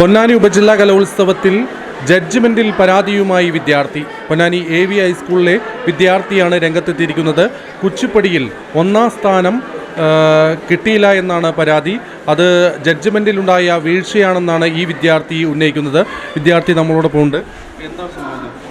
പൊന്നാനി ഉപജില്ലാ കലോത്സവത്തിൽ ജഡ്ജ്മെന്റിൽ പരാതിയുമായി വിദ്യാർത്ഥി. പൊന്നാനി എ വി ഹൈസ്കൂളിലെ വിദ്യാർത്ഥിയാണ് രംഗത്തെത്തിയിരിക്കുന്നത്. കുച്ചിപ്പടിയിൽ ഒന്നാം സ്ഥാനം കിട്ടിയില്ല എന്നാണ് പരാതി. അത് ജഡ്ജ്മെന്റിലുണ്ടായ വീഴ്ചയാണെന്നാണ് ഈ വിദ്യാർത്ഥി ഉന്നയിക്കുന്നത്. വിദ്യാർത്ഥി നമ്മളോടൊപ്പം ഉണ്ട് സംഭവം?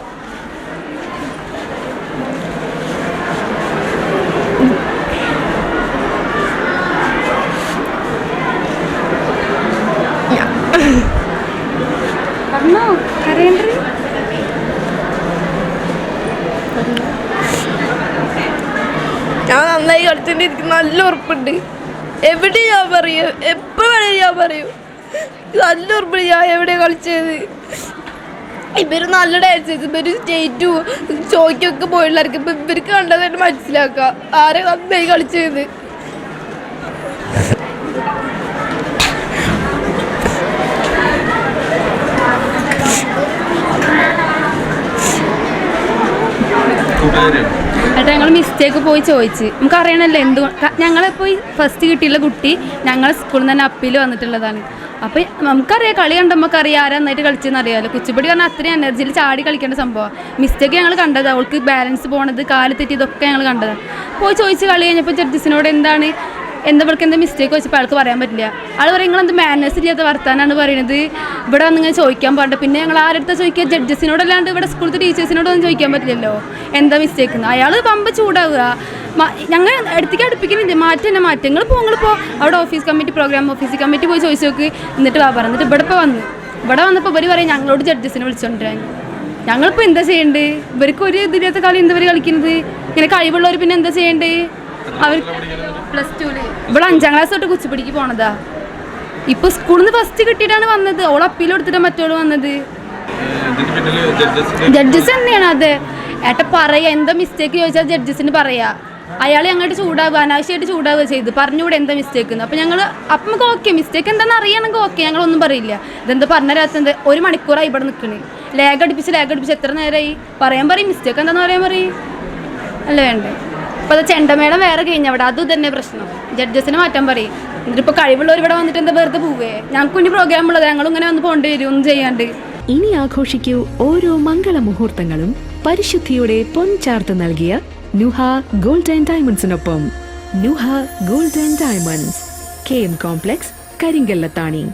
ഞാൻ നന്നായി കളിച്ചോണ്ടിരിക്കും നല്ല ഉറപ്പുണ്ട്. എവിടെ ഞാൻ പറയൂ? എപ്പോ വേണേ ഞാൻ പറയൂ. നല്ല ഉറപ്പുണ്ട്. ഞാൻ എവിടെ കളിച്ചത്? ഇവർ നല്ല ഡാൻസേഴ്സ് ഇവർ സ്റ്റേറ്റും ചോയ്ക്കൊക്കെ പോയുള്ളവർക്ക് ഇപ്പൊ ഇവർക്ക് കണ്ടത് തന്നെ മനസ്സിലാക്കാം. ആരെ നന്നായി കളിച്ചത്? കൂട്ടുകാരിയാണ്? എന്നിട്ട് ഞങ്ങൾ മിസ്റ്റേക്ക് പോയി ചോദിച്ച്. നമുക്ക് അറിയണല്ലോ എന്ത് ഞങ്ങളെ പോയി ഫസ്റ്റ് കിട്ടിയുള്ള കുട്ടി ഞങ്ങളെ സ്കൂളിൽ നിന്ന് തന്നെ അപ്പീൽ വന്നിട്ടുള്ളതാണ്. അപ്പോൾ നമുക്കറിയാം കളി കണ്ട് നമുക്കറിയാം ആരാ നന്നായിട്ട് കളിച്ചെന്ന് അറിയാമല്ലോ കുച്ചിപ്പടി പറഞ്ഞാൽ അത്രയും എനർജിയിൽ ചാടി കളിക്കേണ്ട സംഭവം. മിസ്റ്റേക്ക് ഞങ്ങൾ കണ്ടത് അവൾക്ക് ബാലൻസ് പോണത് കാൽ തെറ്റി ഇതൊക്കെ ഞങ്ങൾ കണ്ടതാണ്. പോയി ചോദിച്ച് കളി കഴിഞ്ഞപ്പോൾ ജഡ്ജസിനോട് എന്താണ്? എന്താ ഇവൾക്ക് എന്താ മിസ്റ്റേക്ക് വെച്ചപ്പോൾ ആൾക്ക് പറയാൻ പറ്റില്ല. ആൾ പറയും നിങ്ങൾ എന്ത് മാനേഴ്സ് ഇല്ലാത്ത വർത്താനാണ് പറയുന്നത് ഇവിടെ വന്ന് ഇങ്ങനെ ചോദിക്കാൻ പാടില്ല. പിന്നെ ഞങ്ങൾ ആരുടെ ചോദിക്കുക? ജഡ്ജസിനോടല്ലാണ്ട് ഇവിടെ സ്കൂളത്തെ ടീച്ചേഴ്സിനോടൊന്നും ചോദിക്കാൻ പറ്റില്ലല്ലോ. എന്താ മിസ്റ്റേക്ക് അയാൾ പമ്പ് ചൂടാവുക. ഞങ്ങൾ അടുത്തേക്ക് അടുപ്പിക്കുന്നില്ല മാറ്റം തന്നെ മാറ്റങ്ങൾ നിങ്ങൾ പോ അവിടെ office committee program office committee പോയി ചോദിച്ചു നോക്ക്. എന്നിട്ട് വാ പറഞ്ഞിട്ട് ഇവിടെ ഇപ്പോൾ വന്നു. ഇവിടെ വന്നപ്പോൾ ഇവർ പറയും ഞങ്ങളോട് ജഡ്ജസിനെ വിളിച്ചോണ്ടിരാൻ ഞങ്ങളിപ്പോൾ എന്താ ചെയ്യേണ്ടത് ഇവർക്ക് ഒരു ഇതില്ലാത്ത കളി എന്താ ഇവർ കളിക്കുന്നത് ഇങ്ങനെ കഴിവുള്ളവർ പിന്നെ എന്താ ചെയ്യണ്ടേ? അവർ പ്ലസ് ഇവിടെ അഞ്ചാം ക്ലാസ് തൊട്ട് കുച്ചിപ്പിടിക്ക് പോണതാ. ഇപ്പൊ സ്കൂളിൽ നിന്ന് ഫസ്റ്റ് കിട്ടിയിട്ടാണ് വന്നത്. ഓൾ അപ്പീൽ കൊടുത്തിട്ടാണ് മറ്റോൾ വന്നത്. ജഡ്ജസ് തന്നെയാണ് അതെ. ഏട്ട പറയാ എന്താ മിസ്റ്റേക്ക് ചോദിച്ചാൽ ജഡ്ജസിന് പറയാ. അയാൾ ഞങ്ങളുടെ ചൂടാവുക അനാവശ്യമായിട്ട് ചൂടാവുക ചെയ്ത്. പറഞ്ഞുകൂടെ എന്താ മിസ്റ്റേക്ക് അപ്പം ഞങ്ങൾ അപ്പം നമുക്ക് ഓക്കെ മിസ്റ്റേക്ക് എന്താണെന്ന് അറിയണമെങ്കിൽ ഓക്കെ ഞങ്ങളൊന്നും പറയില്ല. ഇതെന്താ പറഞ്ഞ രാത്രി ഒരു മണിക്കൂറായി ഇവിടെ നിൽക്കണേ ലേഗ് അടുപ്പിച്ച് ലേഗ് അടുപ്പിച്ച് എത്ര നേരമായി പറയാൻ പറയും മിസ്റ്റേക്ക് എന്താണെന്ന് പറയാൻ പറയും. അല്ല വേണ്ടേ? അപ്പോൾ അത് ചെണ്ടമേളം വേറെ കഴിഞ്ഞവിടെ. അത് തന്നെ പ്രശ്നം. ജഡ്ജസിനെ മാറ്റാൻ പറയും. എന്നിട്ടിപ്പോൾ കഴിവുള്ളവർ ഇവിടെ വന്നിട്ട് എന്താ വെറുതെ പോവേ? ഞങ്ങൾക്ക് ഇനി പ്രോഗ്രാം ഉള്ളത്. ഞങ്ങൾ ഇങ്ങനെ വന്ന് പോകേണ്ടി വരും ഒന്നും ചെയ്യാണ്ട്. ഇനി ആഘോഷിക്കൂ ഓരോ മംഗള മുഹൂർത്തങ്ങളും പരിശുദ്ധിയുടെ പൊൻചാർത്ത് നൽകിയ Nuha golden ഡയമണ്ട്സിനൊപ്പം. Nuha golden diamonds. K M complex Karinkallathani.